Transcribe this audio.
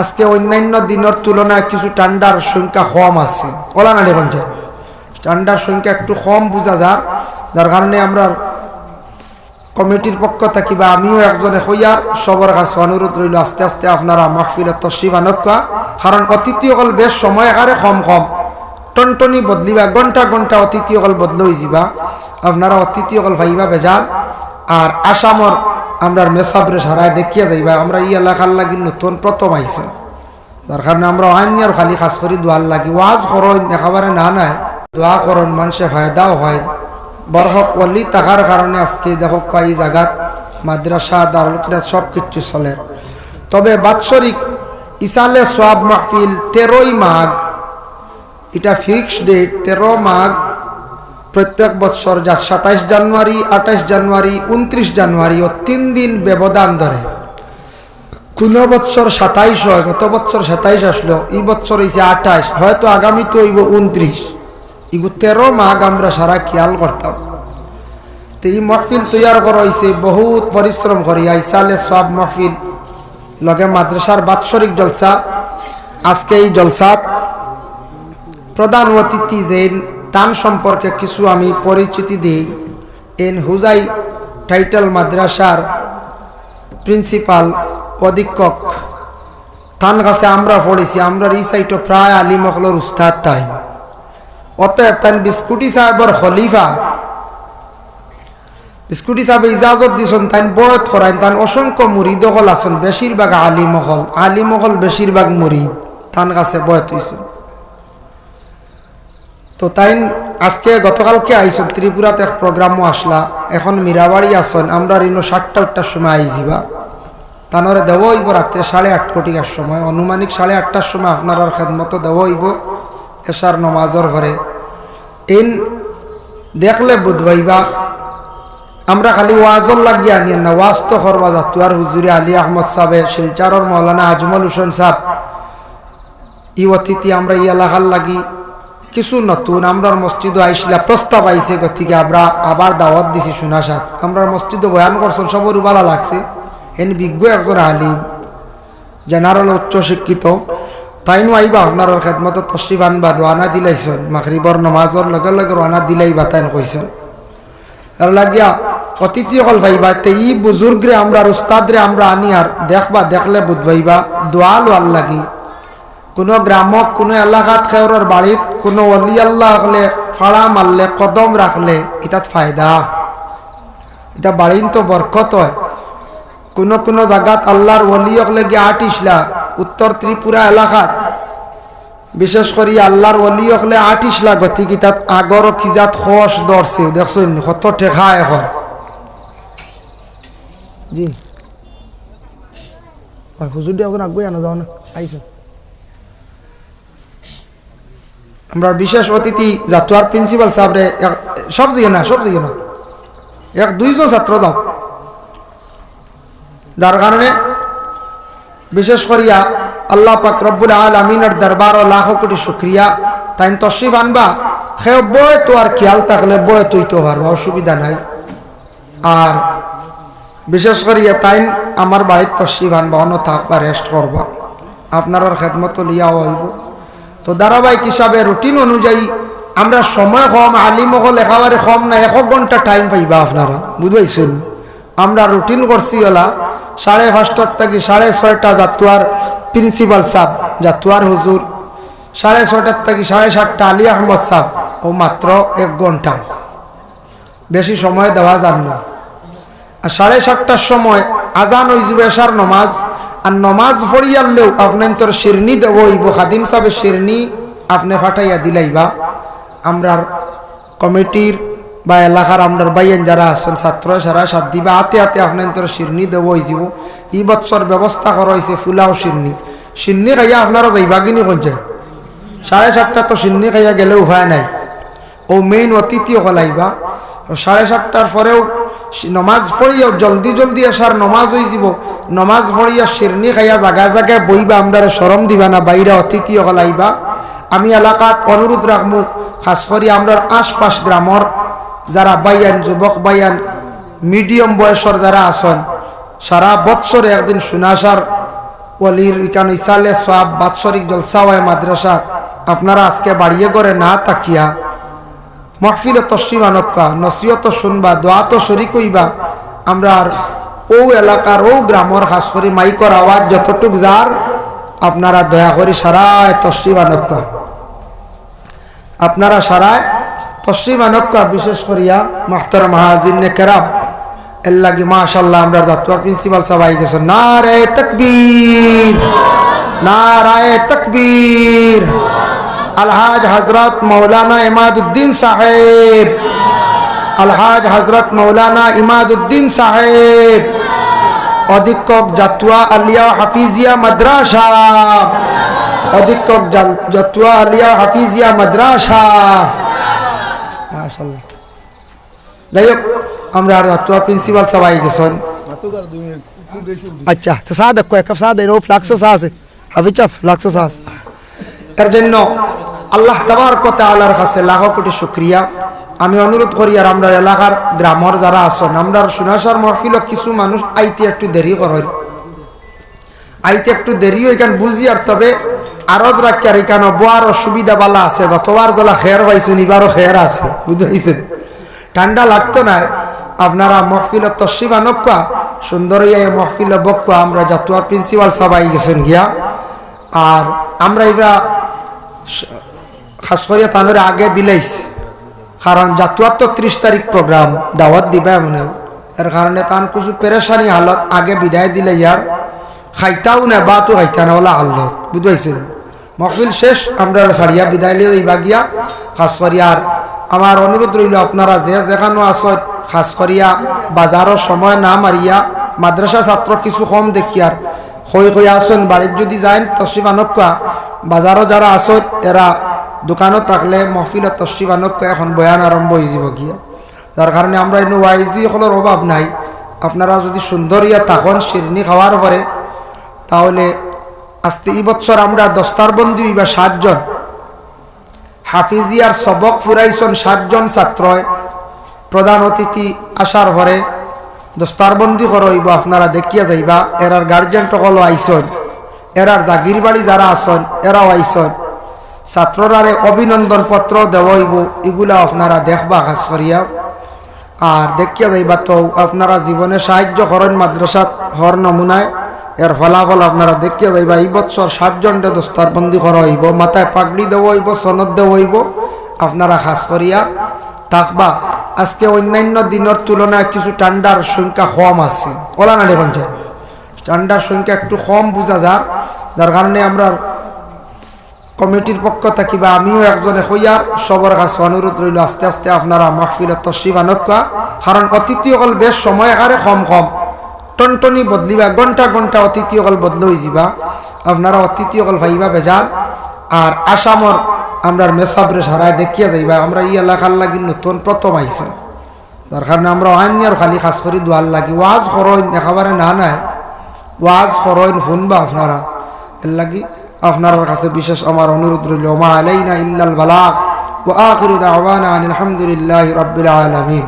আজকে অন্যান্য দিনের তুলনায় কিছু ঠান্ডার সংখ্যা কম আছে। ওলা না দেখুন ঠান্ডার সংখ্যা একটু কম বোঝা যার যার কারণে আমরা কমিটির পক্ষ থাকি বা আমিও একজনে হইয়ার সবর কাছে অনুরোধ রইল, আস্তে আস্তে আপনারা মাহফিলের তসিব আনকা কারণ অতিথিসকল বেশ সময় আকারে কম কম। টনটনি বদলিবা, ঘণ্টা ঘণ্টা অতিথিসকল বদলই যাবা আপনারা অতিথিসকল ভাইবা বেজান। আর আসামর আমরা মেসাবরে সারায় দেখিয়া যাইবা, আমরা এই এলাকার লাগি নতুন প্রথম আইছে। যার কারণে আমরা আইনিয়ার খালি খাস করি, দোয়ার লাগি ওয়াজ করইন একেবারে না নাই। দোয়া করন মানুষে ফায়দাও হয়। বরহক অলি থাকার কারণে আজকে দেখো এই জায়গাত, মাদ্রাসা দারুলকিরা সব কিছু চলে। তবে বাৎসরিক ইসালে সব মাহফিল তেরোই মাঘ, এটা ফিক্সড ডেট তেরো মাঘ প্রত্যেক বৎসর যা সাতাইশ জানুয়ারি, আঠাইশ জানুয়ারি, উনত্রিশ জানুয়ারি ও তিন দিন ব্যবধান ধরে। কোন বৎসর সাতাইশ হয় গত বৎসর সাতাইশ আসলো, এই বৎসর হয়েছে আঠাইশ, হয়তো আগামীতে হইব উনত্রিশ। ইগু তেরো মাঘ আমরা সারা খেয়াল করতাম। তো এই মহফিল তৈয়ার করা হয়েছে বহুত পরিশ্রম করি, আইসালে সব মহফিল, লগে মাদ্রাসার বাৎসরিক জলসা, আজকে এই জলসা। প্রধান অতিথি যে তান সম্পর্কে কিছু আমি পরিচিতি দিই। এন হুজাই টাইটেল মাদ্রাসার প্রিন্সিপাল, অধীক্ষক। তান কাছে আমরা পড়েছি, আমরা এই সাইটও প্রায় আলী মখলর উস্তাদ তাই। অতএব তান বিস্কুটি সাহেবর খলিফা, বিস্কুটি সাহেব ইজাজত দিছন তাই বয়ত করাইন, তান অসংখ্য মুরিদ হল আসন বেশিরভাগ আলী মহল আলী মহল বেশিরভাগ মুরিদ তান কাছে বয়ত হইছেন। তো তাই আজকে গতকালকে আইসন ত্রিপুরাতে এক প্রোগ্রামও আসলা। এখন মীরাবাড়ি আসন, আমরা রিনো সাতটা, আটটার সময় আইজিবা। তানরে দেব হইব রাত্রে সাড়ে আট কোটিকার সময়। অনুমানিক সাড়ে আটটার সময় আপনার খেদমতো দেব হইব এশার নমাজর ঘরে। ইন দেখলে বুধবাইবা, আমরা খালি ওয়াজর লাগিয়ে আনিয়ে না ওয়াজ তো করবা যাতু আর হুজুরি আলী আহমদ সাহেব শিলচারর মৌলানা আজমল হোসেন সাহেব, ই অতিথি, আমরা ই এলাকার লাগি কিছু নতুন আমরার মসজিদও আইসলা, প্রস্তাব আইসে গতিকে আমরা আবার দাওয়াত দিছি সুনাসাত আমরার মসজিদও বয়ান করছেন সবরও ভালো লাগছে। এন বিজ্ঞ একজন আলিম, জেনারেল উচ্চ শিক্ষিত। তাইনো আইবা আপনার খেদমত তসিফ আনবা রানা দিলাইছেন। মাখরিবর নমাজর লগে লগে রানা দিলাইবা তাইন কইছেন। আর লাগিয়া অতিথি হল ভাইবা, তে ই বুজুর্গরে আমরা, উস্তাদরে আমরা আনি আর দেখবা, দেখলে বুধবাইবা দোয়া লোয়ার লাগি। কোনো গ্রামক কোনো এলাকাত খেওরের বাড়িত কোনো অলি আল্লাহ হলে ফাড়া মারলে কদম রাখলে এটাত ফায়দা এটা বাড়িন তো বরকত হয়। কোনো কোনো জায়গাত আল্লাহর অলি হলে গিয়ে আটিসলা উত্তর ত্রিপুরা এলাকাত। বিশেষ করে আল্লাহর অলি হলে আটিসলা গতি কি তাত আগর কিজাত খস দরছে দেখছেন কত ঠেকা এখন। জি। হুজুর দিয়ে এখন আনা যাও না। আমরা বিশেষ অতিথি জাতুয়ার প্রিন্সিপাল সাহেবরে সব দিকে না, সব দিকে না। এক, দুইজন ছাত্র যাও। যার কারণে বিশেষ করিয়া আল্লাহ পাক রব্বুল আল আমিনের দরবার ও লাখো কোটি শুক্রিয়া। তাই তশরিফ আনবা সে বয় তো আর খেয়াল থাকলে বয় তুই তো পারবা, অসুবিধা নাই। আর বিশেষ করিয়া তাই আমার বাড়ির তশরিফ আনবা অন্য থাকবা রেস্ট করবা। আপনার খেদমত লিয়াও হইব। তো ধারাবাহিক হিসাবে রুটিন অনুযায়ী আমরা সময় কম আলিমহল একেবারে কম না এক ঘণ্টা টাইম পাইবা আপনারা বুঝবাইছেন আমরা রুটিন করছি ওলা সাড়ে পাঁচটার থেকে সাড়ে ছয়টা জাতুয়ার প্রিন্সিপাল সাহ জাতুয়ার হুজুর। সাড়ে ছয়টার থেকে সাড়ে সাতটা আলী আহমদ সাহ ও মাত্র এক ঘণ্টা। বেশি সময় দেওয়া যান না। আর সাড়ে সাতটার সময় আজান ওই জুবেশার নমাজ আর নমাজ পড়িয়ালেও আপনার তোর শিরনি দেব ইব খাদিম সাহেবের শিরনি আপনি ফাটাইয়া দিলাইবা। আমরার কমিটির বা এলাকার আমরার বাইয়েন যারা আছেন, ছাত্র সারা সাত দিবা হাতে হাতে আপনার তোর শিরনি দেব হয়েছিল ই বৎসর ব্যবস্থা করা হয়েছে ফুলাও শিরনি শিরনি খাইয়া আপনারা যাইবা কিনি কোনছে সাড়ে সাতটা তো শিরনি খাইয়া গেলেও হয় নাই। ও মেইন অতিথি হলাইবা। সাড়ে সাতটার পরেও নমাজ পড়িয়া জলদি জলদি আসার নমাজ হয়ে যাব। নমাজ পড়িয়া শিরনি খাইয়া জায়গায় জায়গায় বইবা আমরা সরম দিবা না, বাইরে অতিথি হলাইবা আমি এলাকাত অনুরোধ রাখব খাস করি আমরা আশপাশ গ্রামর যারা বাইয়ান যুবক বাইয়ান, মিডিয়াম বয়সর যারা আছেন, সারা বৎসরে একদিন সুনাসার অলির ইকান ইসালে সব বাৎসরিক জলসাওয়ায় মাদ্রাসা, আপনারা আজকে বাড়িয়ে করে না তাকিয়া মহফিল তসিমানক্কা নসিয়ত শুনবা, দোয়া তো শরিক হইবা। আমরা আর ও এলাকার, ও গ্রামর খাস করে মাইকর আওয়াজ যতটুক যার আপনারা দয়া করে সারায় তসিমানক্কা আপনারা সারায় তসিমানক্কা বিশেষ করিয়া মাহতর মাহাজিনে কেরাম। এর লাগে মাশাল্লাহ আমরা জাতুয়ার প্রিন্সিপাল সবাই গেছে নারে তকবীর, নারায় তকবীর। আলহাজ হজরত মৌলানা ইমাদুদ্দিন সাহেব আলহাজ হজরত মৌলানা ইমাদুদ্দিন সাহেব অধীক্ষক জাতুয়া আলিয়া হাফিজিয়া মাদ্রাসা অধীক্ষক জাল- জাতুয়া আলিয়া হাফিজিয়া মাদ্রাসা মাশাল্লাহ যাই হোক আমরা আর জাতুয়া প্রিন্সিপাল সবাই গেছেন আচ্ছা সা দেখো এক সা দেয় ও ফ্লাক্সো সা আছে হাফিজ চাপ ফ্লাক্সো সা আছে এর জন্য আল্লাহ তাবার কথা আল্লাহর কাছে লাখ কোটি শুক্রিয়া। আমি অনুরোধ করি, আর আমরা এলাকার গ্রামর যারা আছেন আমরা সুনাসার মহফিল কিছু মানুষ আইতে একটু দেরি করেন। আইতে একটু দেরি এখান বুঝি আর তবে আরজ রাখি আর এখানে বোয়ার অসুবিধা বালা আছে, গতবার জলা খেয়ার পাইছেন, এবারও খেয়ার আছে, বুঝতে ঠান্ডা লাগতো না, আপনারা মহফিল তসিবা নক্কা, সুন্দর ইয়ে মহফিল বক্কা, আমরা জাতুয়ার প্রিন্সিপাল সবাই গেছেন গিয়া। আর আমরা এগুলা খাস করিয়া আগে দিলেইস কারণ জাতুয়ার তো ত্রিশ তারিখ প্রোগ্রাম, দাওয়াত দিবা মনে হয়। এর কারণে তান কিছু পেরেশানি হালত আগে বিদায় দিলে ইয়ার খাইতাও না বা তো খাইতা না ওলা হালত। বুঝাইছেন? মহফিল শেষ, আমরা সারিয়া বিদায় লিয়ে দিবা গিয়া খাস করিয়া আর আমার অনুরোধ রইল আপনারা যে যেখানো আসত খাস করিয়া বাজারের সময় না মারিয়া মাদ্রাসা ছাত্র কিছু কম দেখিয়ার হই হই আসুন বাড়ির যদি যায় তসিবানকা বাজারও যারা আসত এরা দোকানত থাকলে মহফিল তসিবানকা এখন বয়ান আরম্ভ হয়ে যাব গিয়া। যার কারণে আমরা এনে ওয়াইজি সকলের অভাব নাই। আপনারা যদি সুন্দর ইয়া তখন শিরনি খাওয়ার পরে তাহলে আজকে এই বছর আমরা দস্তারবন্দি বা সাতজন হাফিজিয়ার সবক ফুরাইছন সাতজন ছাত্রয় প্রধান অতিথি আসার পরে দস্তারবন্দি করইব আপনারা দেখিয়া যাইবা। এরার গার্জেন টকল আইসন এরার জাগির বাড়ি যারা আসন এরাও আইসন ছাত্ররারে অভিনন্দন পত্র দেওয়াইব, এগুলা আপনারা দেখবা খাস করিয়া। আর দেখিয়া যাইবা তো, আপনারা জীবনে সাহায্য করেন মাদ্রাসাত, হর নমুনায়। এর ফলাফল আপনারা দেখিয়া যাইবা, এই বছর সাতজনটা দস্তারবন্দি করা হইব মাথায় পাগড়ি দেওয়া হইব সনদ দেওয়া হইব আপনারা খাস করিয়া থাকবা। আজকে অন্যান্য দিনের তুলনায় কিছু ঠান্ডার সংখ্যা কম আছে। ওলা না দেখুন ঠান্ডার সংখ্যা একটু কম বোঝা যার যার কারণে আমরা কমিটির পক্ষ থাকি বা আমিও একজনে হইয়ার সবার কাছে অনুরোধ রইল, আস্তে আস্তে আপনারা মাহফিলে তসিবানকা কারণ অতিথিসকল বেশ সময় আকারে কম কম। টনটনি বদলিবা ঘণ্টা ঘণ্টা অতিথিসকল বদল হয়ে যাবা আপনারা অতিথিসকল ভাইবা বেজান। আর আসামর আমরা মেসাবরে সারায় দেখিয়া যাইবা, আমরা ই এলাকার লাগি নতুন প্রথম আইছে যার কারণে আমরা আইনিয়ার খালি খাস করি দোয়ার লাগি। ওয়াজ করইন একেবারে না নাই। ওয়াজ করইন শুনবা আপনারা। এর লাগি আপনার কাছে বিশেষ আমার অনুরোধ রইল মা আলাইনা ইল্লাল বালাগ ওয়া আখিরু দাওয়ানা আনিল হামদুলিল্লাহি রাব্বিল আলামিন